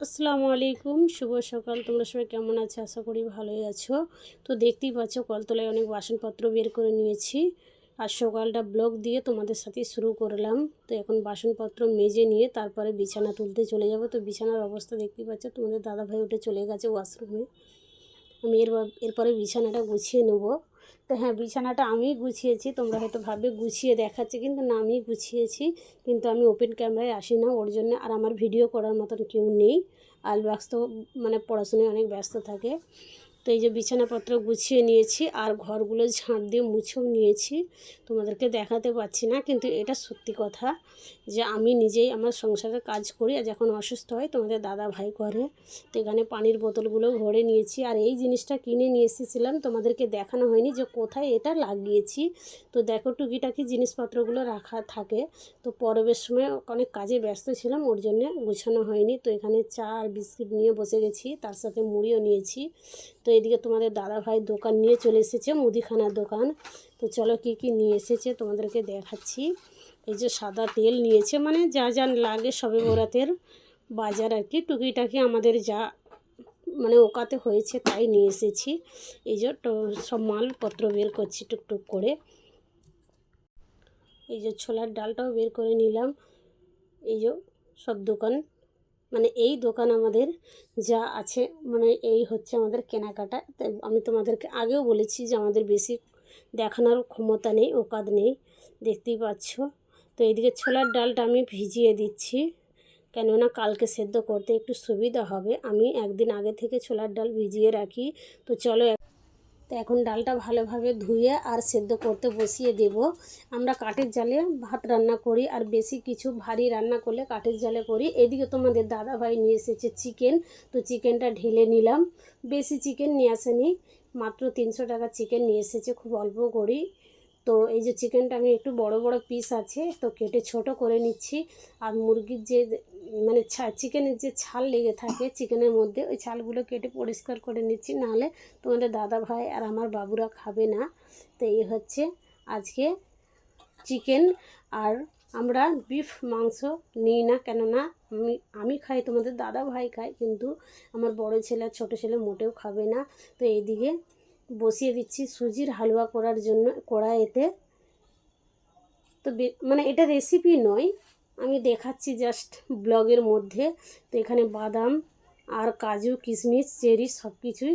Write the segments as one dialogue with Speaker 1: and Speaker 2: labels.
Speaker 1: আসসালামু আলাইকুম, শুভ সকাল। তোমরা সবাই কেমন আছো? আশা করি ভালোই আছো। তো দেখতেই পাচ্ছ, কলতলায় অনেক বাসনপত্র বের করে নিয়েছি। আর সকালটা ব্লগ দিয়ে তোমাদের সাথে শুরু করলাম। তো এখন বাসনপত্র মেজে নিয়ে তারপরে বিছানা তুলতে চলে যাব। তো বিছানার অবস্থা দেখতেই পাচ্ছ, তোমাদের দাদাভাই উঠে চলে গেছে ওয়াশরুমে। আমি এর এরপরে বিছানাটা গুছিয়ে নেব। তো হ্যাঁ বিছানাটা আমি গুছিয়েছি। তোমরা হয়তো ভাবে গুছিয়ে দেখাচ্ছে, কিন্তু না আমি গুছিয়েছি। কিন্তু আমি ওপেন ক্যামেরায় আসি না, ওর জন্য আর আমার ভিডিও করার মতন কেউ নেই। আলবাক্স তো মানে পড়াশোনায় অনেক ব্যস্ত থাকে। তো এই যে বিছানাপত্র গুছিয়ে নিয়েছি আর ঘরগুলো ঝাঁট দিয়ে মুছেও নিয়েছি। তোমাদেরকে দেখাতে পাচ্ছি না, কিন্তু এটা সত্যি কথা যে আমি নিজেই আমার সংসারের কাজ করি আর যখন অসুস্থ হয় তোমাদের দাদা ভাই করে। তো এখানে পানির বোতলগুলো ভরে নিয়েছি আর এই জিনিসটা কিনে নিয়ে এসেছিলাম, তোমাদেরকে দেখানো হয়নি যে কোথায় এটা লাগিয়েছি। তো দেখো টুকিটাকি জিনিসপত্রগুলো রাখা থাকে। তো পরবের সময় অনেক কাজে ব্যস্ত ছিলাম, ওর জন্য গুছানো হয়নি। তো এখানে চা আর বিস্কিট নিয়ে বসে গেছি, তার সাথে মুড়িও নিয়েছি। তো এদিকে তোমাদের দাদা ভাই দোকান নিয়ে চলে এসেছে, মুদিখানার দোকান। তো চলো কি কি নিয়ে এসেছে তোমাদেরকে দেখাচ্ছি। এই যে সাদা তেল নিয়েছে মানে যা যা লাগে সবে বরাতের বাজার আর কি। টুকিটাকি আমাদের যা মানে ওকাতে হয়েছে তাই নিয়ে এসেছি। এই যে সব মালপত্র বের করছি টুকটুক করে। এই যে ছোলার ডালটাও বের করে নিলাম। এই যে সব দোকান মানে এই দোকান আমাদের যা আছে মানে এই হচ্ছে আমাদের কেনাকাটা। আমি তোমাদেরকে আগেও বলেছি যে আমাদের বেশি দেখানোর ক্ষমতা নেই ওকাদ নেই, দেখতেই পাচ্ছ। তো এইদিকে ছোলার ডালটা আমি ভিজিয়ে দিচ্ছি, কেননা কালকে সেদ্ধ করতে একটু সুবিধা হবে। আমি একদিন আগে থেকে ছোলার ডাল ভিজিয়ে রাখি। তো চলো তো এখন ডালটা ভালোভাবে ধুয়ে আর সেদ্ধ করতে বসিয়ে দেব। আমরা কাঠের জালে ভাত রান্না করি আর বেশি কিছু ভারী রান্না করলে কাঠের জালে করি। এদিকে তোমাদের দাদাভাই নিয়ে এসেছে চিকেন, তো চিকেনটা ঢেলে নিলাম। বেশি চিকেন নিয়ে আসেনি, মাত্র তিনশো টাকা চিকেন নিয়ে এসেছে, খুব অল্প করি তো এই যে চিকেনটা আমি একটু বড় বড় পিস আছে, তো কেটে ছোট করে নিচ্ছি। আর মুরগির যে মানে ছা চিকেনের যে ছাল লেগে থাকে চিকেনের মধ্যে, ওই ছালগুলো কেটে পরিষ্কার করে নিচ্ছি। নাহলে তোমাদের দাদা ভাই আর আমার বাবুরা খাবে না। তো এই হচ্ছে আজকে চিকেন আর আমরা বিফ মাংস নিই না, কেননা আমি আমি খাই, তোমাদের দাদা ভাই খাই কিন্তু আমার বড় ছেলে আর ছোটো ছেলে মোটেও খাবে না। তো এইদিকে বসিয়ে দিচ্ছি সুজির হালুয়া করার জন্য কড়াইতে। তো মানে এটা রেসিপি নয়, আমি দেখাচ্ছি জাস্ট ব্লগের মধ্যে। তো এখানে বাদাম আর কাজু, কিশমিশ, চেরি সব কিছুই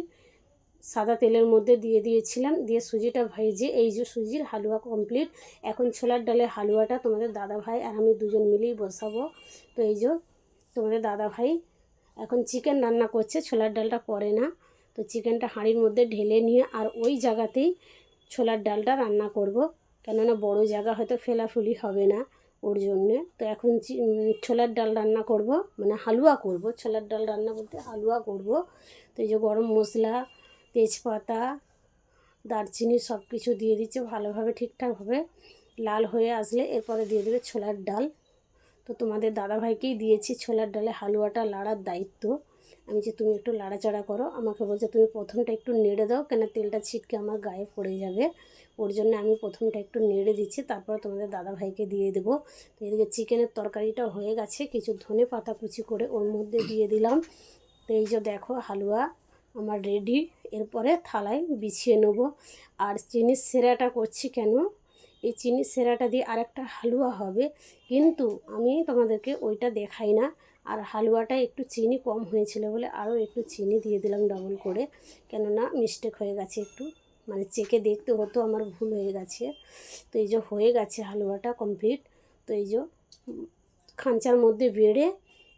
Speaker 1: সাদা তেলের মধ্যে দিয়ে দিয়েছিলাম। দিয়ে সুজিটা ভেজে এই যে সুজির হালুয়া কমপ্লিট এখন ছোলার ডালের হালুয়াটা তোমাদের দাদা ভাই আর আমি দুজন মিলেই বসাবো। তো এই যে তোমাদের দাদা ভাই এখন চিকেন রান্না করছে, ছোলার ডালটা পরে না। তো চিকেনটা হাঁড়ির মধ্যে ঢেলে নিয়ে আর ওই জায়গাতেই ছোলার ডালটা রান্না করব। কেননা বড় জায়গা হয়তো ফেলাফুলি হবে না ওর জন্যে। তো এখন ছোলার ডাল রান্না করব মানে হালুয়া করব। ছোলার ডাল রান্না বলতে হালুয়া করব। তো এই যে গরম মশলা, তেজপাতা, দারচিনি সব কিছু দিয়ে দিচ্ছে ভালোভাবে ঠিকঠাকভাবে। লাল হয়ে আসলে এরপরে দিয়ে দেবে ছোলার ডাল। তো তোমাদের দাদাভাইকেই দিয়েছি ছোলার ডালে হালুয়াটা লাড়ার দায়িত্ব। আমি যে তুমি একটু লাড়াচাড়া করো, আমাকে বলছে তুমি প্রথমটা একটু নেড়ে দাও, কেন তেলটা ছিটকে আমার গায়ে পড়ে যাবে। ওর জন্য আমি প্রথমটা একটু নেড়ে দিচ্ছি, তারপর তোমাদের দাদাভাইকে দিয়ে দেবো। তো এদিকে চিকেনের তরকারিটা হয়ে গেছে, কিছু ধনে পাতা কুচি করে ওর মধ্যে দিয়ে দিলাম। তো এই যে দেখো হালুয়া আমার রেডি এরপরে থালায় বিছিয়ে নেব। আর চিনির সেরাটা করছি কেন? এই চিনির সেরাটা দিয়ে আরেকটা হালুয়া হবে, কিন্তু আমি তোমাদেরকে ওইটা দেখাই না। আর হালুয়াটা একটু চিনি কম হয়েছিল বলে আরও একটু চিনি দিয়ে দিলাম ডবল করে। কেননা মিস্টেক হয়ে গেছে একটু। মানে চেকে দেখতে হতো আমার ভুল হয়ে গেছে। তো এই যে হয়ে গেছে হালুয়াটা কমপ্লিট তো এই যে খাঁচার মধ্যে বেড়ে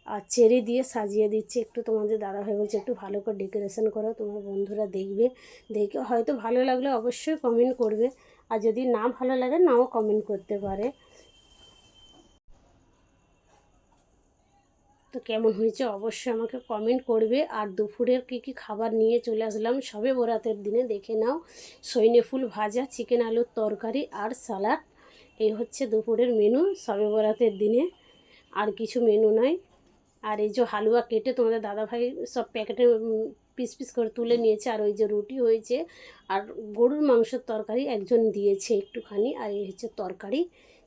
Speaker 1: আর চেরি দিয়ে সাজিয়ে দিচ্ছি। একটু তোমাদের দাদা ভাই বলছে, একটু ভালো করে ডেকোরেশন করো, তোমার বন্ধুরা দেখবে। দেখে হয়তো ভালো লাগলে অবশ্যই কমেন্ট করবে। আর যদি না ভালো লাগে, নাও কমেন্ট করতে পারে। তো কেমন হয়েছে অবশ্যই আমাকে কমেন্ট করবে। আর দুপুরের কী কী খাবার নিয়ে চলে আসলাম, সবে বরাতের দিনে দেখে নাও। সৈনে ফুল ভাজা চিকেন আলুর তরকারি আর সালাড এই হচ্ছে দুপুরের মেনু সবে বরাতের দিনে। আর কিছু মেনু নয় আর এই যে হালুয়া কেটে তোমাদের দাদাভাই সব প্যাকেটে পিস পিস করে তুলে নিয়েছে। আর ওই যে রুটি হয়েছে, আর গরুর মাংসের তরকারি একজন দিয়েছে একটুখানি। আর এই হচ্ছে তরকারি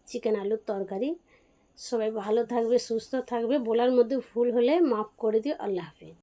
Speaker 1: চিকেন আলুর তরকারি। সবাই ভালো থাকবে সুস্থ থাকবে। বলার মধ্যে ভুল হলে মাফ করে দিও। আল্লাহ হাফিজ।